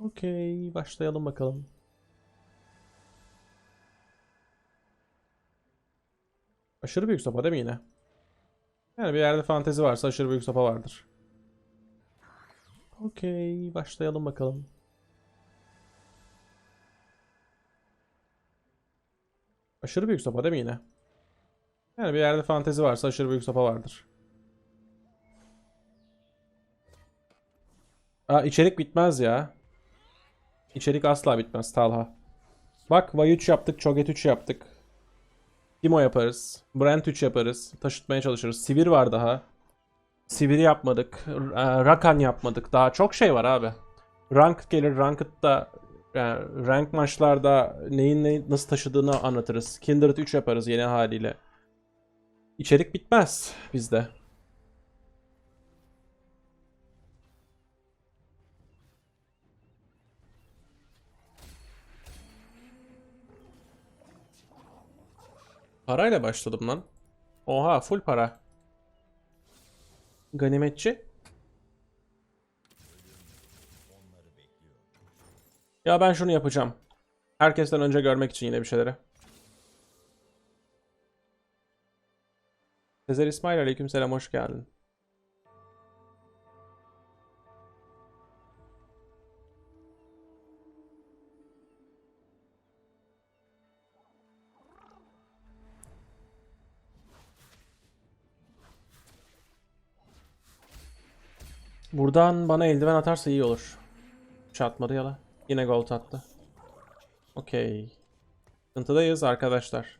Okey, başlayalım bakalım. Aşırı büyük sopa değil mi yine? Yani bir yerde fantezi varsa aşırı büyük sopa vardır. Okey, başlayalım bakalım. Aşırı büyük sopa değil mi yine? Yani bir yerde fantezi varsa aşırı büyük sopa vardır. Aa, içerik bitmez ya. İçerik asla bitmez Talha. Bak Vay 3 yaptık, Choget 3 yaptık. Timo yaparız. Brent 3 yaparız. Taşıtmaya çalışırız. Sivir var daha. Sivir yapmadık. E, Rakan yapmadık. Daha çok şey var abi. Rank gelir. Ranked'da yani rank maçlarda neyin neyi nasıl taşıdığını anlatırız. Kindred 3 yaparız yeni haliyle. İçerik bitmez bizde. Parayla başladım lan. Oha full para. Ganimetçi. Ya ben şunu yapacağım. Herkesten önce görmek için yine bir şeyleri. Sezer İsmail aleykümselam hoş geldin. Buradan bana eldiven atarsa iyi olur. Hiç atmadı ya la. Yine gold attı. Okey. Sıkıntıdayız arkadaşlar.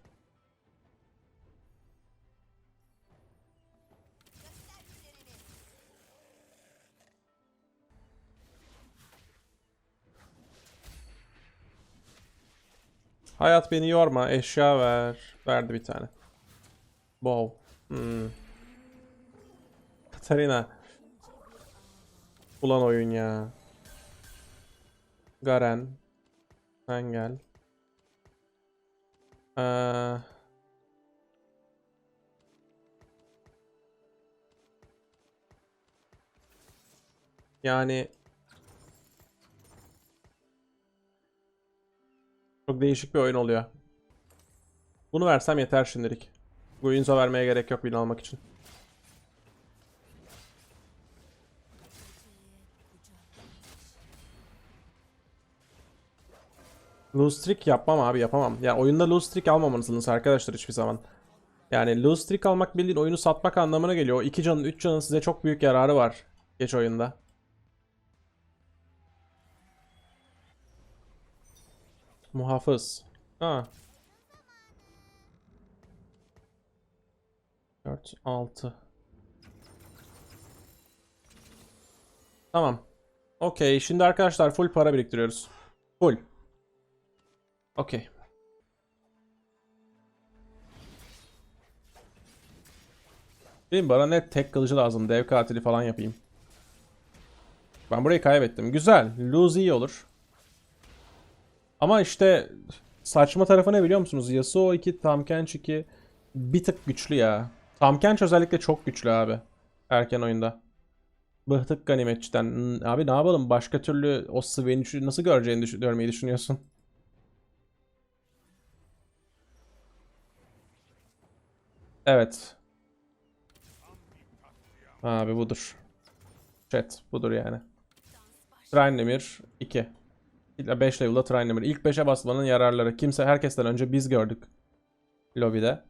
Hayat beni yorma. Eşya ver. Verdi bir tane. Bow. Hmm. Katarina. Ulan oyun ya. Garen. Sen gel. Ee, yani çok değişik bir oyun oluyor. Bunu versem yeter şimdilik. Guinzo vermeye gerek yok bin almak için. Lose streak yapmam abi yapamam. Yani oyunda lose streak almamalısınız arkadaşlar hiçbir zaman. Yani lose streak almak bildiğin oyunu satmak anlamına geliyor. O 2 canın 3 canın size çok büyük yararı var. Geç oyunda. Muhafız. Ha. 4, 6. Tamam. Okey. Şimdi arkadaşlar full para biriktiriyoruz. Full. Okey. Benim bana net tek kılıcı lazım. Dev katili falan yapayım. Ben burayı kaybettim. Güzel. Lose iyi olur. Ama işte saçma tarafı ne biliyor musunuz? Yasuo 2, Tamkench 2 bir tık güçlü ya. Tamkench özellikle çok güçlü abi. Erken oyunda. Bıhtık ganimetçiden. Abi ne yapalım? Başka türlü o şu- nasıl göreceğini düşün görmeyi düşünüyorsun? Evet. Abi budur. Chat budur yani. Tryndamere 2. 5 level'da Tryndamere. İlk 5'e basmanın yararları. Kimse herkesten önce biz gördük. Lobide.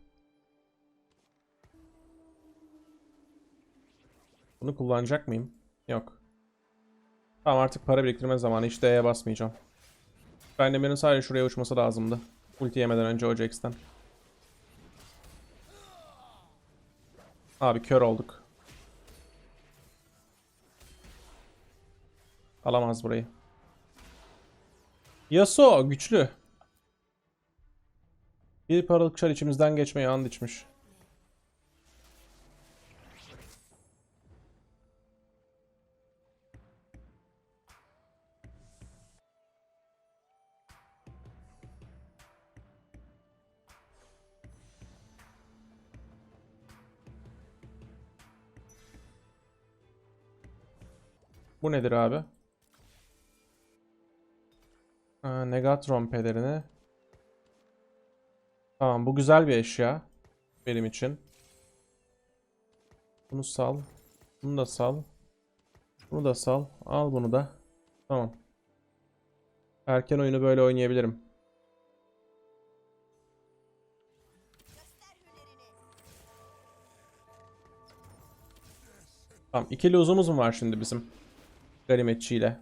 Bunu kullanacak mıyım? Yok. Tamam artık para biriktirme zamanı. Hiç D'ye basmayacağım. Tryndamere'in sadece şuraya uçması lazımdı. Ulti yemeden önce o Abi kör olduk. Alamaz burayı. Yasuo güçlü. Bir paralık çar içimizden geçmeye and içmiş. Bu nedir abi? Aa, Negatron pelerini. Tamam bu güzel bir eşya. Benim için. Bunu sal. Bunu da sal. Bunu da sal. Al bunu da. Tamam. Erken oyunu böyle oynayabilirim. Tamam. ikili uzumuz mu var şimdi bizim? Ganimetçiyle.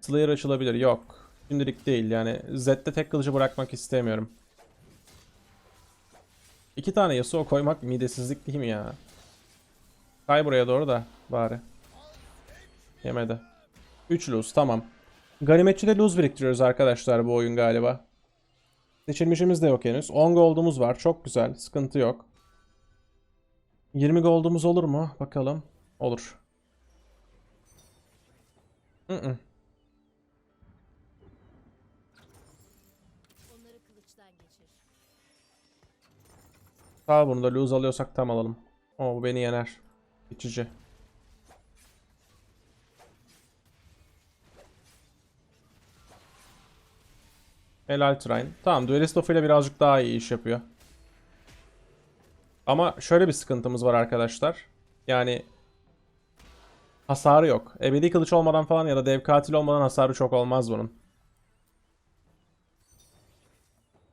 Slayer açılabilir. Yok. Şimdilik değil. Yani Z'de tek kılıcı bırakmak istemiyorum. İki tane Yasuo koymak midesizlik değil mi ya? Kay buraya doğru da bari. Yemedi. 3 lose tamam. Ganimetçide lose biriktiriyoruz arkadaşlar bu oyun galiba. Seçilmişimiz de yok henüz. 10 gold'umuz var. Çok güzel. Sıkıntı yok. 20 gold'umuz olur mu? Bakalım. Olur. Hı -hı. Onları kılıçtan geçir. Sağ bunu da lose alıyorsak tam alalım. O bu beni yener. Geçici. Helal Train. Tamam Duelist of ile birazcık daha iyi iş yapıyor. Ama şöyle bir sıkıntımız var arkadaşlar. Yani hasarı yok. Ebedi kılıç olmadan falan ya da dev katil olmadan hasarı çok olmaz bunun.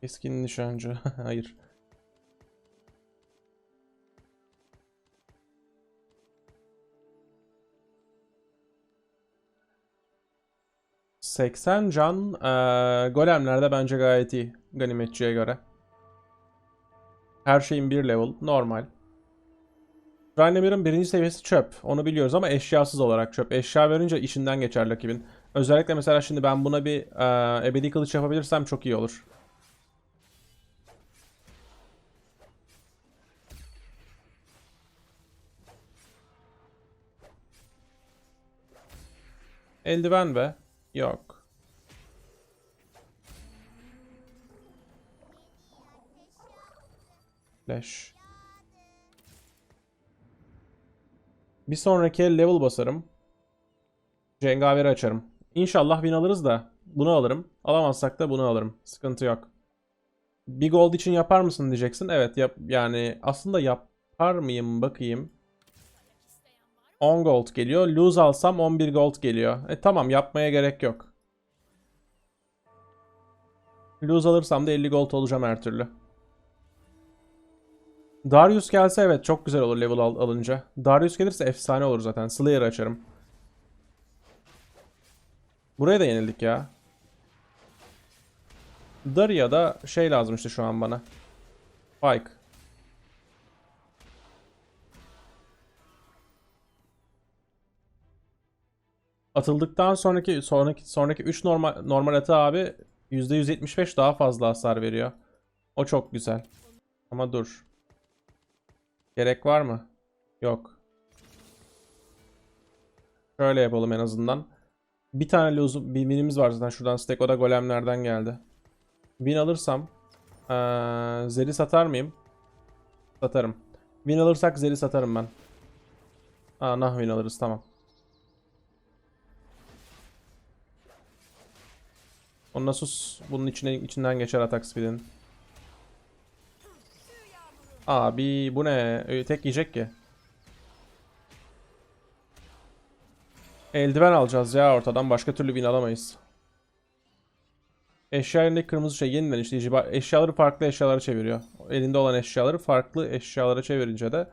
Keskin nişancı. Hayır. ...80 can eee, golemlerde bence gayet iyi ganimetçiye göre. Her şeyin bir level normal. Rhynemir'ın birinci seviyesi çöp. Onu biliyoruz ama eşyasız olarak çöp. Eşya verince işinden geçer rakibin. Özellikle mesela şimdi ben buna bir eee, ebedi kılıç yapabilirsem çok iyi olur. Eldiven be. Yok. Flash. Bir sonraki el level basarım. Cengaveri açarım. İnşallah win alırız da bunu alırım. Alamazsak da bunu alırım. Sıkıntı yok. Bir gold için yapar mısın diyeceksin. Evet yap yani aslında yapar mıyım bakayım. 10 gold geliyor. Lose alsam 11 gold geliyor. E tamam yapmaya gerek yok. Lose alırsam da 50 gold olacağım her türlü. Darius gelse evet çok güzel olur level al- alınca. Darius gelirse efsane olur zaten. Slayer açarım. Buraya da yenildik ya. Daria da şey lazım işte şu an bana. Spike. Atıldıktan sonraki sonraki sonraki 3 normal normal atı abi %175 daha fazla hasar veriyor. O çok güzel. Ama dur. Gerek var mı? Yok. Şöyle yapalım en azından. Bir tane lose bir minimiz var zaten şuradan stack o da golemlerden geldi. Win alırsam eee Zeri satar mıyım? Satarım. Win alırsak Zeri satarım ben. Aa nah win alırız tamam. O Nasus bunun içine, içinden geçer atak speed'in. Abi bu ne? Ö, Tek yiyecek ki. Eldiven alacağız ya ortadan. Başka türlü win alamayız. Eşya elindeki kırmızı şey yeniden işleyici. Eşyaları farklı eşyalara çeviriyor. Elinde olan eşyaları farklı eşyalara çevirince de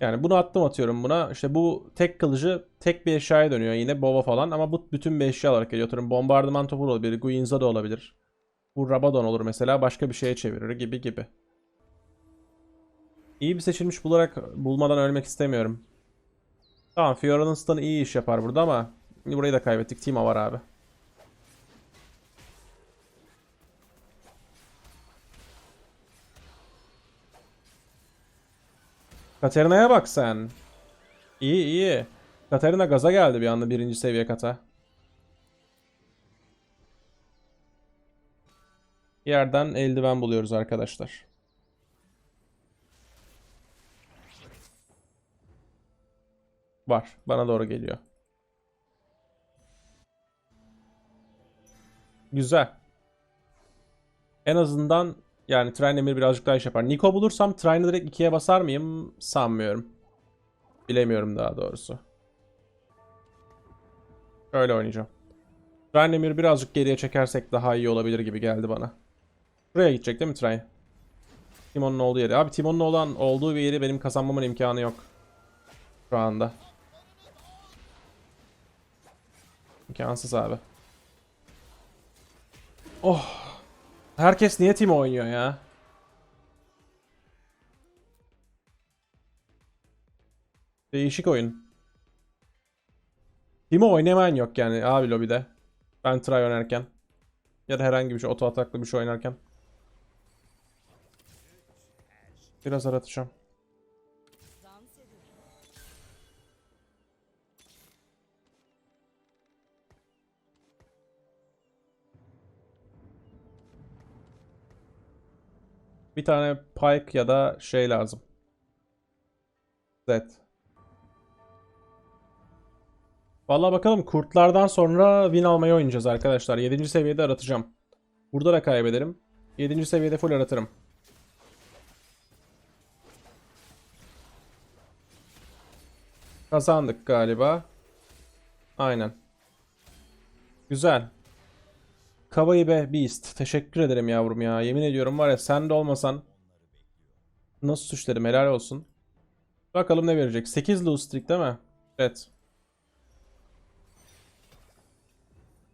yani bunu attım atıyorum buna. İşte bu tek kılıcı tek bir eşyaya dönüyor yine bova falan ama bu bütün bir eşya olarak geliyor. Atıyorum bombardıman topu olabilir, Guinza da olabilir. Bu Rabadon olur mesela başka bir şeye çevirir gibi gibi. İyi bir seçilmiş bularak bulmadan ölmek istemiyorum. Tamam Fiora'nın stun'ı iyi iş yapar burada ama burayı da kaybettik. Tima var abi. Katarina'ya bak sen. İyi iyi. Katarina gaza geldi bir anda birinci seviye kata. Yerden eldiven buluyoruz arkadaşlar. Var. Bana doğru geliyor. Güzel. En azından yani Trine birazcık daha iş yapar. Niko bulursam Trine'ı direkt 2'ye basar mıyım? Sanmıyorum. Bilemiyorum daha doğrusu. Öyle oynayacağım. Trine birazcık geriye çekersek daha iyi olabilir gibi geldi bana. Buraya gidecek değil mi Trine? Timon'un olduğu yere. Abi Timon'un olan olduğu bir yeri benim kazanmamın imkanı yok. Şu anda. İmkansız abi. Oh. Herkes niye Timo oynuyor ya? Değişik oyun. Timo oynamayan yok yani abi lobide. Ben try oynarken. Ya da herhangi bir şey oto ataklı bir şey oynarken. Biraz aratacağım. Bir tane Pike ya da şey lazım. Zed. Vallahi bakalım kurtlardan sonra win almayı oynayacağız arkadaşlar. 7. seviyede aratacağım. Burada da kaybederim. 7. seviyede full aratırım. Kazandık galiba. Aynen. Güzel. Kavayı be Beast. Teşekkür ederim yavrum ya. Yemin ediyorum var ya sen de olmasan nasıl suçlarım helal olsun. Bakalım ne verecek. 8 lose streak değil mi? Evet.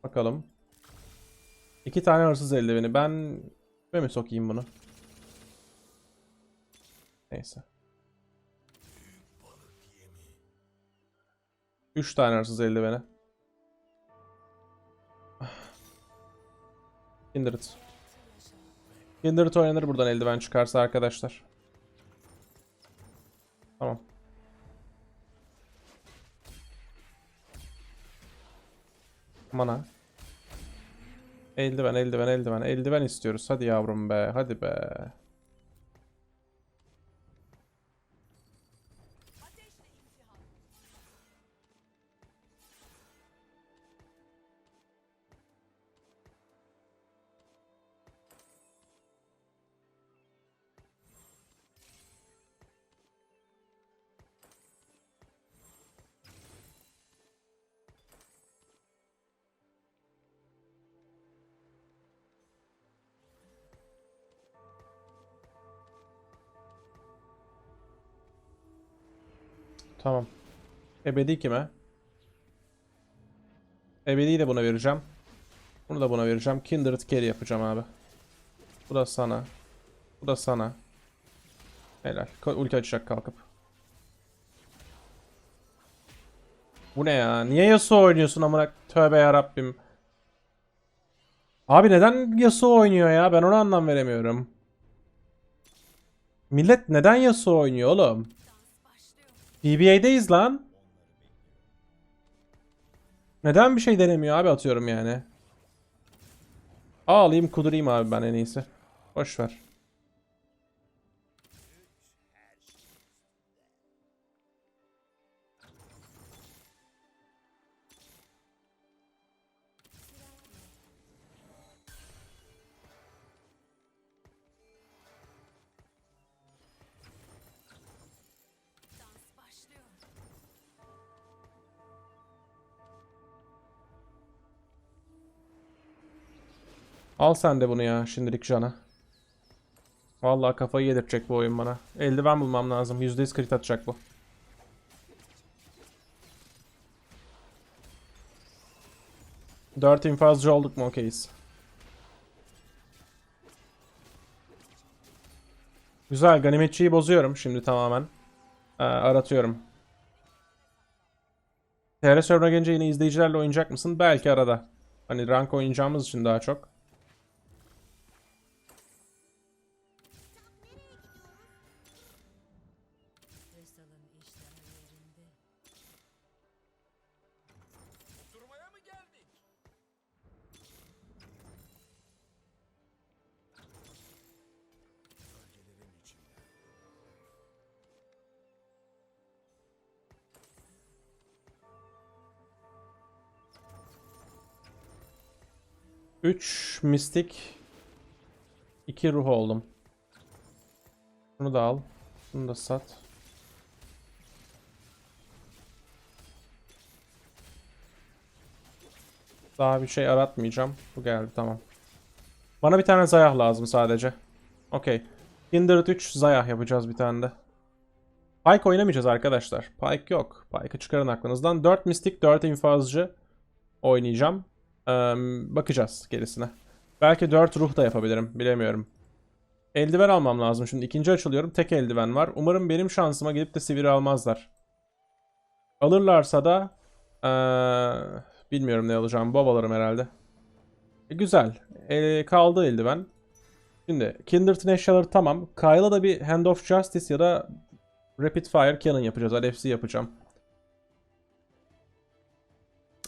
Bakalım. İki tane hırsız eldiveni. Ben ben mi sokayım bunu? Neyse. Üç tane hırsız eldiveni. Kindred. Kindred oynanır buradan eldiven çıkarsa arkadaşlar. Tamam. Mana. Eldiven, eldiven, eldiven. Eldiven istiyoruz. Hadi yavrum be. Hadi be. Tamam. Ebedi kime? Ebedi'yi de buna vereceğim. Bunu da buna vereceğim. Kindred carry yapacağım abi. Bu da sana. Bu da sana. Helal. Ulti açacak kalkıp. Bu ne ya? Niye Yasuo oynuyorsun amına? Tövbe yarabbim. Abi neden Yasuo oynuyor ya? Ben ona anlam veremiyorum. Millet neden Yasuo oynuyor oğlum? BBA'deyiz lan. Neden bir şey denemiyor abi atıyorum yani. Ağlayayım kudurayım abi ben en iyisi. Boş ver. Al sen de bunu ya şimdilik cana. Vallahi kafayı yedirecek bu oyun bana. Eldiven bulmam lazım. %100 crit atacak bu. Dört infazcı olduk mu okeyiz. Güzel ganimetçiyi bozuyorum şimdi tamamen. Ee, aratıyorum. TR server'a gelince yine izleyicilerle oynayacak mısın? Belki arada. Hani rank oynayacağımız için daha çok. 3 mistik 2 ruh oldum. Bunu da al. Bunu da sat. Daha bir şey aratmayacağım. Bu geldi tamam. Bana bir tane zayah lazım sadece. Okey. Kindred 3 zayah yapacağız bir tane de. Pike oynamayacağız arkadaşlar. Pike yok. Pike'ı çıkarın aklınızdan. 4 mistik 4 infazcı oynayacağım. Bakacağız gerisine. Belki 4 ruh da yapabilirim. Bilemiyorum. Eldiven almam lazım. Şimdi ikinci açılıyorum. Tek eldiven var. Umarım benim şansıma gelip de sivri almazlar. Alırlarsa da eee, bilmiyorum ne alacağım. Bob alırım herhalde. E, güzel. E, kaldı eldiven. Şimdi Kindred'in eşyaları tamam. Kyle'a da bir Hand of Justice ya da Rapid Fire Cannon yapacağız. LFC yapacağım.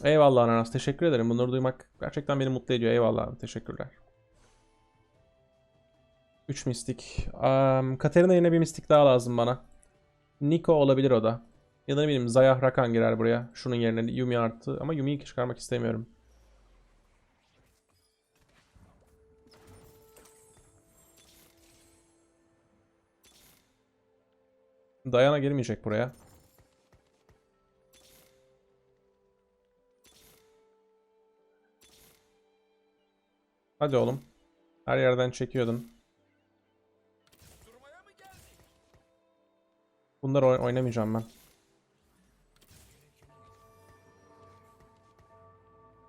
Eyvallah Ananas. Teşekkür ederim. Bunları duymak gerçekten beni mutlu ediyor. Eyvallah. Teşekkürler. 3 mistik. Um, Katerina yine bir mistik daha lazım bana. Nico olabilir o da. Ya da ne bileyim Zayah Rakan girer buraya. Şunun yerine Yumi artı. Ama Yumi'yi çıkarmak istemiyorum. Dayana gelmeyecek buraya. Hadi oğlum. Her yerden çekiyordun. Bunları oy- oynamayacağım ben.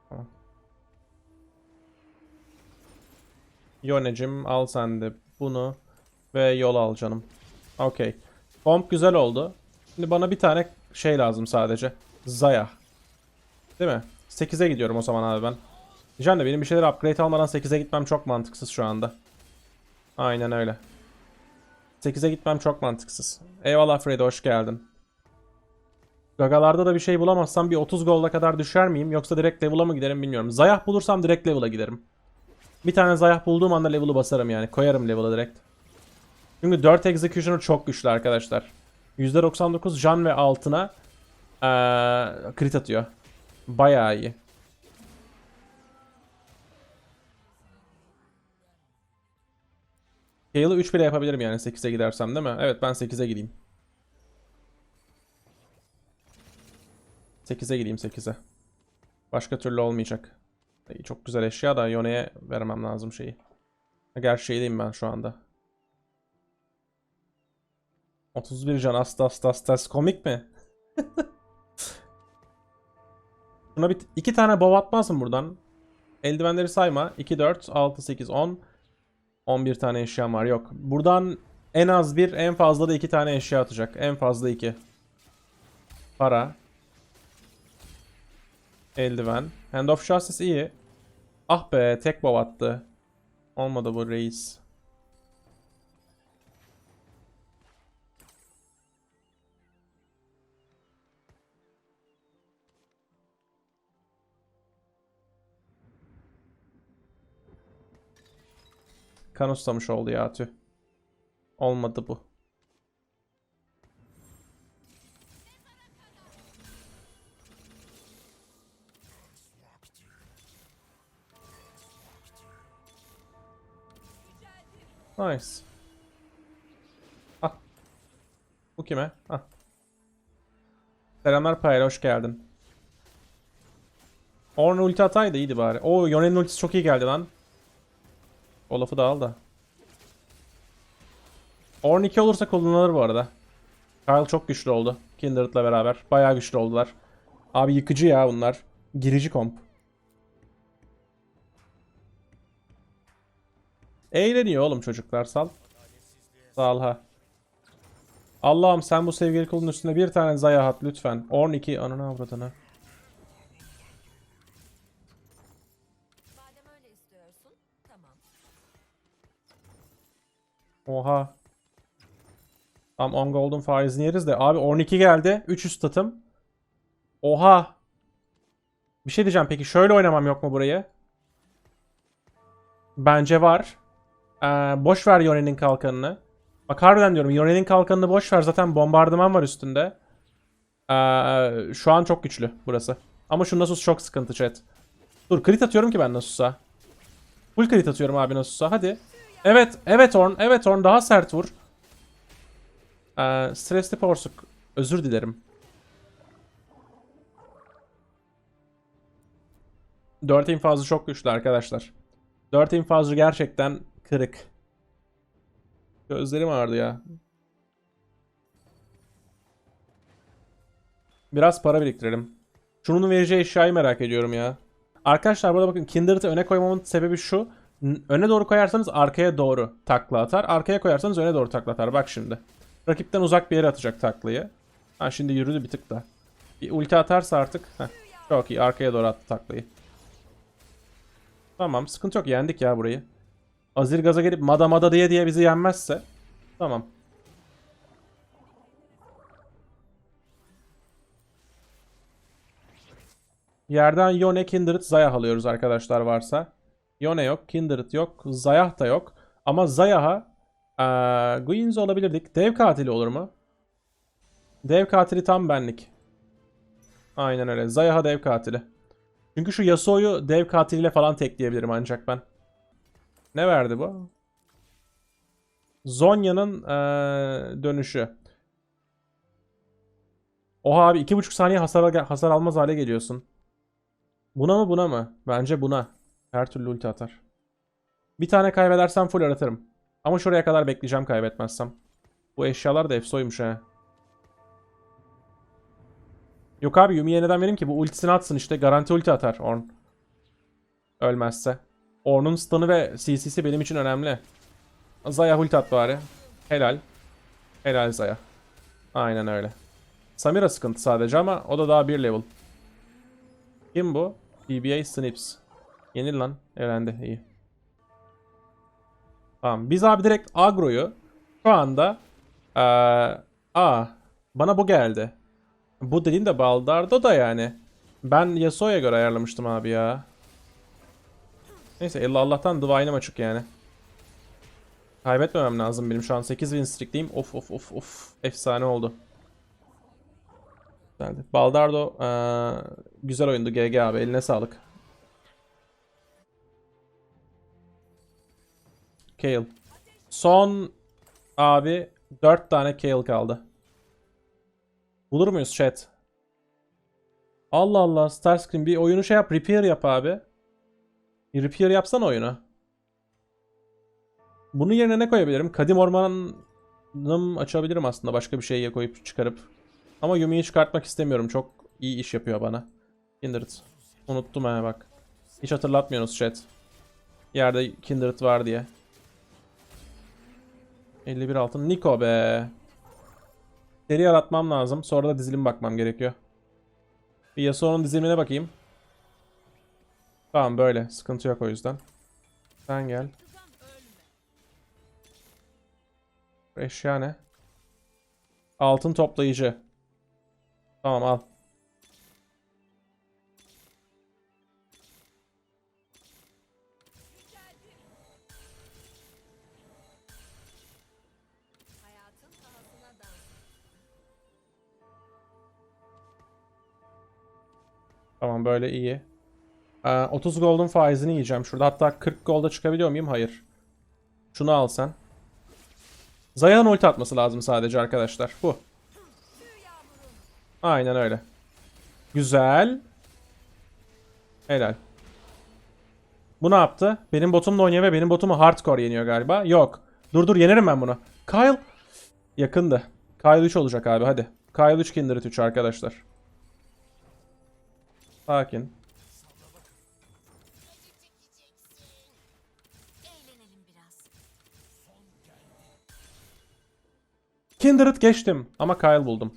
Tamam. Yonecim al sen de bunu ve yol al canım. Okey. Komp güzel oldu. Şimdi bana bir tane şey lazım sadece. Zaya. Değil mi? 8'e gidiyorum o zaman abi ben. Diyeceğim de benim bir şeyler upgrade almadan 8'e gitmem çok mantıksız şu anda. Aynen öyle. 8'e gitmem çok mantıksız. Eyvallah Freddy hoş geldin. Gagalarda da bir şey bulamazsam bir 30 golda kadar düşer miyim yoksa direkt level'a mı giderim bilmiyorum. Zayah bulursam direkt level'a giderim. Bir tane zayah bulduğum anda level'ı basarım yani. Koyarım level'a direkt. Çünkü 4 executioner çok güçlü arkadaşlar. %99 can ve altına ee, crit atıyor. Bayağı iyi. Scale'ı 3 bile yapabilirim yani 8'e gidersem değil mi? Evet ben 8'e gideyim. 8'e gideyim 8'e. Başka türlü olmayacak. Çok güzel eşya da Yone'ye vermem lazım şeyi. Gerçi şeydeyim ben şu anda. 31 can asta asta asta komik mi? Buna bir iki tane bow atmaz mı buradan? Eldivenleri sayma. 2 4 6 8 10 11 tane eşyam var. Yok. Buradan en az bir, en fazla da iki tane eşya atacak. En fazla iki. Para. Eldiven. Hand of Justice iyi. Ah be, tek bow attı. Olmadı bu reis. Kan ustamış oldu ya tüh. Olmadı bu. Nice. Ah. Bu kime? Ah. Selamlar Payla hoş geldin. Orn ulti ataydı iyiydi bari. Oo Yone'nin ultisi çok iyi geldi lan. O lafı da al da. Orn 2 olursa kullanılır bu arada. Kyle çok güçlü oldu. Kindred'la beraber. Bayağı güçlü oldular. Abi yıkıcı ya bunlar. Girici komp. Eğleniyor oğlum çocuklar sal. Sal ha. Allah'ım sen bu sevgili kulun üstüne bir tane zaya at lütfen. Orn 2 ananı avradını. Oha. Tam 10 golden faizini yeriz de. Abi 12 geldi. 3 üst tatım. Oha. Bir şey diyeceğim peki. Şöyle oynamam yok mu burayı? Bence var. Ee, boş ver Yone'nin kalkanını. Bak harbiden diyorum. Yone'nin kalkanını boş ver. Zaten bombardıman var üstünde. Ee, şu an çok güçlü burası. Ama şu Nasus çok sıkıntı chat. Dur crit atıyorum ki ben Nasus'a. Full crit atıyorum abi Nasus'a hadi. Evet, evet Orn, evet Orn daha sert vur. Ee, stresli porsuk. Özür dilerim. 4 infazı çok güçlü arkadaşlar. 4 infazı gerçekten kırık. Gözlerim ağrıdı ya. Biraz para biriktirelim. Şunun vereceği eşyayı merak ediyorum ya. Arkadaşlar burada bakın Kindred'ı öne koymamın sebebi şu. Öne doğru koyarsanız arkaya doğru takla atar. Arkaya koyarsanız öne doğru takla atar. Bak şimdi. Rakipten uzak bir yere atacak taklayı. Ha şimdi yürüdü bir tık da. Bir ulti atarsa artık. Heh, çok iyi arkaya doğru attı taklayı. Tamam sıkıntı yok yendik ya burayı. Azir gaza gelip mada mada diye diye bizi yenmezse. Tamam. Yerden Yone, Kindred, Zayah alıyoruz arkadaşlar varsa. Yone yok, Kindred yok, Zayah da yok. Ama Zayah'a eee Guinsoo olabilirdik. Dev katili olur mu? Dev katili tam benlik. Aynen öyle. Zayah'a dev katili. Çünkü şu Yasuo'yu dev katiliyle falan tekleyebilirim ancak ben. Ne verdi bu? Zonya'nın eee, dönüşü. Oha abi 2,5 saniye hasar, hasar almaz hale geliyorsun. Buna mı buna mı? Bence buna. Her türlü ulti atar. Bir tane kaybedersem full aratırım. Ama şuraya kadar bekleyeceğim kaybetmezsem. Bu eşyalar da efsoymuş ha. Yok abi Yumi'ye neden vereyim ki? Bu ultisini atsın işte. Garanti ulti atar Ornn. Ölmezse. Ornn'un stun'ı ve CC'si benim için önemli. Zaya ulti at bari. Helal. Helal Zaya. Aynen öyle. Samira sıkıntı sadece ama o da daha bir level. Kim bu? BBA Snips. Yenil lan. Elendi. iyi. Tamam. Biz abi direkt agroyu şu anda eee aa bana bu geldi. Bu dediğin de Baldardo da yani. Ben Yasuo'ya göre ayarlamıştım abi ya. Neyse illa Allah'tan Divine'ım açık yani. Kaybetmemem lazım benim şu an 8 win streak'teyim. Of of of of. Efsane oldu. Güzeldi. Baldardo eee, güzel oyundu GG abi. Eline sağlık. Kale. Son abi 4 tane Kale kaldı. Bulur muyuz chat? Allah Allah Starscream bir oyunu şey yap repair yap abi. Bir repair yapsana oyunu. Bunun yerine ne koyabilirim? Kadim ormanım açabilirim aslında başka bir şeye koyup çıkarıp. Ama Yumi'yi çıkartmak istemiyorum. Çok iyi iş yapıyor bana. Kindred. Unuttum ha bak. Hiç hatırlatmıyorsunuz chat. Yerde Kindred var diye. 51 altın. Niko be. Seri yaratmam lazım. Sonra da dizilim bakmam gerekiyor. Bir Yasuo'nun dizilimine bakayım. Tamam böyle. Sıkıntı yok o yüzden. Sen gel. Eşya ne? Altın toplayıcı. Tamam al. Tamam böyle iyi. Ee, 30 gold'un faizini yiyeceğim şurada. Hatta 40 gold'a çıkabiliyor muyum? Hayır. Şunu al sen. Zaya'nın ulti atması lazım sadece arkadaşlar. Bu. Aynen öyle. Güzel. Helal. Bu ne yaptı? Benim botumla oynuyor ve benim botumu hardcore yeniyor galiba. Yok. Dur dur yenerim ben bunu. Kyle. Yakındı. Kyle 3 olacak abi hadi. Kyle 3 Kindred 3 arkadaşlar. Sakin. Kindred geçtim ama Kyle buldum.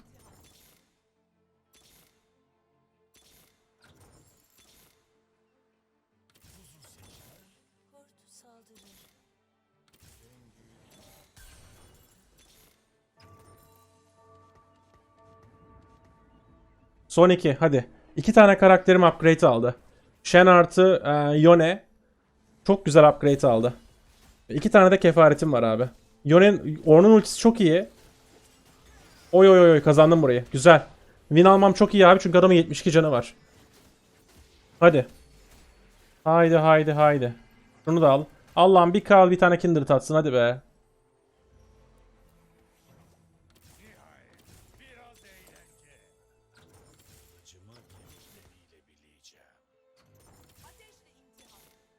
Son iki hadi. İki tane karakterim upgrade aldı. Shen artı e, Yone. Çok güzel upgrade aldı. İki tane de kefaretim var abi. Yone'nin Ornn'un ultisi çok iyi. Oy oy oy kazandım burayı. Güzel. Win almam çok iyi abi çünkü adamın 72 canı var. Hadi. Haydi haydi haydi. Şunu da al. Allah'ım bir kal bir tane Kindred atsın hadi be.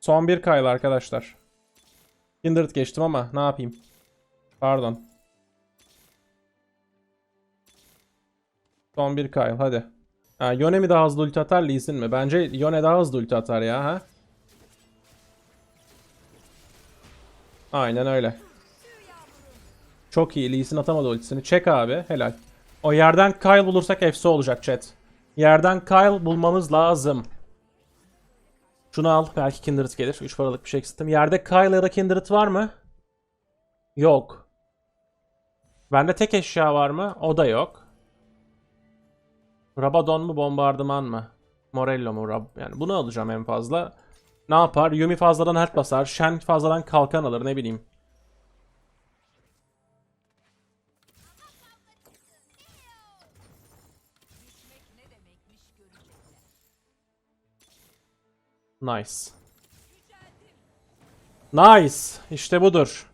Son bir kaylı arkadaşlar. Kindred geçtim ama ne yapayım. Pardon. Son bir kayl hadi. Ha, Yone mi daha hızlı ulti atar Lee mi? Bence Yone daha hızlı ulti atar ya ha. Aynen öyle. Çok iyi. Lee atamadı ultisini. Çek abi. Helal. O yerden Kyle bulursak efsi olacak chat. Yerden Kyle bulmamız lazım. Şunu al. Belki Kindred gelir. 3 paralık bir şey eksilttim. Yerde Kyle ya da Kindred var mı? Yok. Bende tek eşya var mı? O da yok. Rabadon mu bombardıman mı? Morello mu? Rab yani bunu alacağım en fazla. Ne yapar? Yumi fazladan health basar. Shen fazladan kalkan alır ne bileyim. Nice. Nice. İşte budur.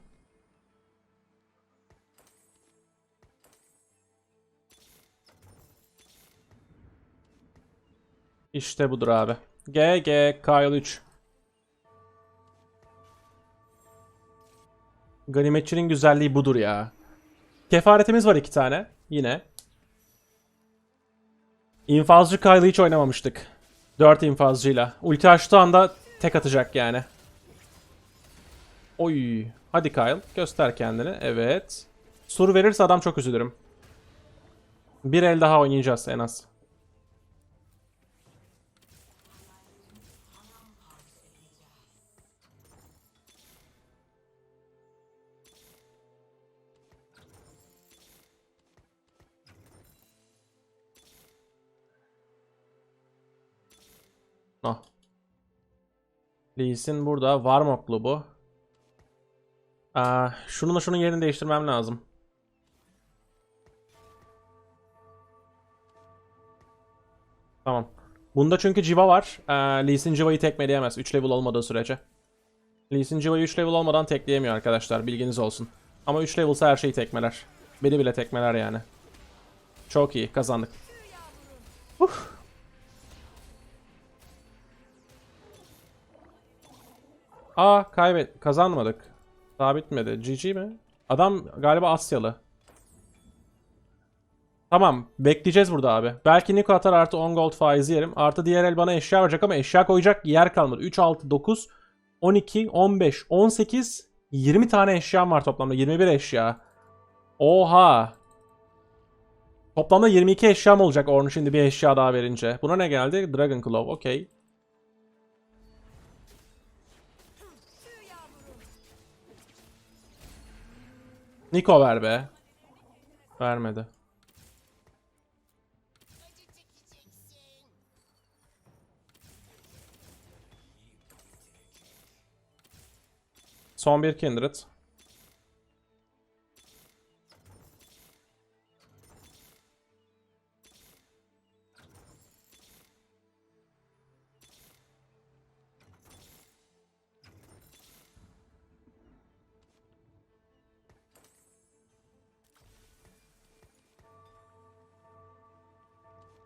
İşte budur abi. GG Kyle 3. Ganimetçinin güzelliği budur ya. Kefaretimiz var iki tane. Yine. İnfazcı Kyle'ı hiç oynamamıştık. 4 infazcıyla. Ulti açtığı anda tek atacak yani. Oy. Hadi Kyle. Göster kendini. Evet. Sur verirse adam çok üzülürüm. Bir el daha oynayacağız en az. Lee burada. Varmoklu bu. Aa, şununla şunun yerini değiştirmem lazım. Tamam. Bunda çünkü Civa var. Ee, Lee Sin Civa'yı tekmeleyemez 3 level olmadığı sürece. Lee Sin Civa'yı 3 level olmadan tekleyemiyor arkadaşlar. Bilginiz olsun. Ama 3 level'sa her şeyi tekmeler. Beni bile tekmeler yani. Çok iyi. Kazandık. Aa kaybet kazanmadık. Daha bitmedi. GG mi? Adam galiba Asyalı. Tamam. Bekleyeceğiz burada abi. Belki Niko atar artı 10 gold faizi yerim. Artı diğer el bana eşya verecek ama eşya koyacak yer kalmadı. 3, 6, 9, 12, 15, 18, 20 tane eşyam var toplamda. 21 eşya. Oha. Toplamda 22 eşyam olacak Ornn şimdi bir eşya daha verince. Buna ne geldi? Dragon Claw. Okey. Niko ver be. Vermedi. Son bir Kindred.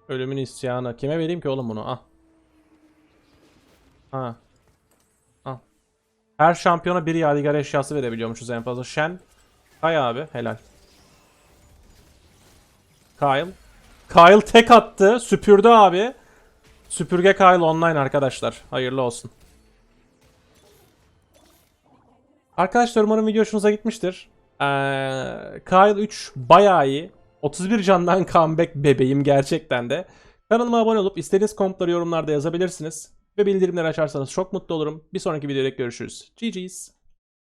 Ölümün isyanı. Kime vereyim ki oğlum bunu? Ah. Ha. Al. Her şampiyona bir yadigar eşyası verebiliyormuşuz en fazla. Shen. Kay abi. Helal. Kyle. Kyle tek attı. Süpürdü abi. Süpürge Kyle online arkadaşlar. Hayırlı olsun. Arkadaşlar umarım video hoşunuza gitmiştir. Ee, Kyle 3 bayağı iyi. 31 candan comeback bebeğim gerçekten de. Kanalıma abone olup istediğiniz kompları yorumlarda yazabilirsiniz. Ve bildirimleri açarsanız çok mutlu olurum. Bir sonraki videoda görüşürüz. GG's.